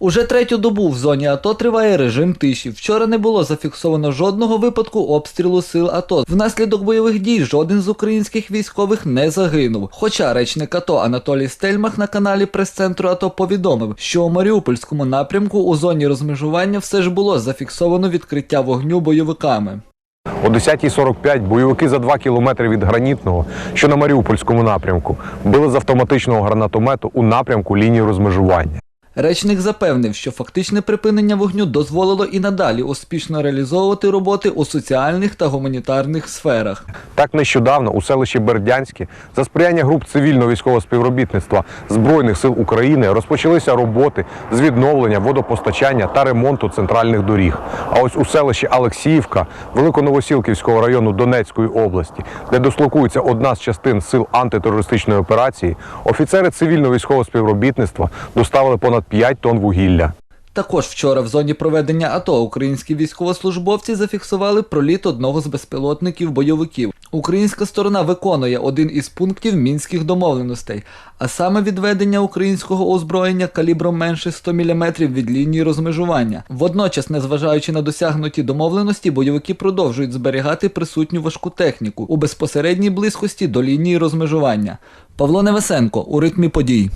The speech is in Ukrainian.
Уже третю добу в зоні АТО триває режим тиші. Вчора не було зафіксовано жодного випадку обстрілу сил АТО. Внаслідок бойових дій жоден з українських військових не загинув. Хоча речник АТО Анатолій Стельмах на каналі прес-центру АТО повідомив, що у Маріупольському напрямку у зоні розмежування все ж було зафіксовано відкриття вогню бойовиками. О 10.45 бойовики за 2 кілометри від гранітного, що на Маріупольському напрямку, били з автоматичного гранатомету у напрямку лінії розмежування. Речник запевнив, що фактичне припинення вогню дозволило і надалі успішно реалізовувати роботи у соціальних та гуманітарних сферах. Так нещодавно у селищі Бердянське за сприяння груп цивільного військового співробітництва Збройних сил України розпочалися роботи з відновлення водопостачання та ремонту центральних доріг. А ось у селищі Алексіївка Великоновосілківського району Донецької області, де дислокується одна з частин сил антитерористичної операції, офіцери цивільного військового співробітництва доставили понад 5 тонн вугілля. Також вчора в зоні проведення АТО українські військовослужбовці зафіксували проліт одного з безпілотників бойовиків. Українська сторона виконує один із пунктів мінських домовленостей, а саме відведення українського озброєння калібром менше 100 мм від лінії розмежування. Водночас, незважаючи на досягнуті домовленості, бойовики продовжують зберігати присутню важку техніку у безпосередній близькості до лінії розмежування. Павло Невесенко у ритмі подій.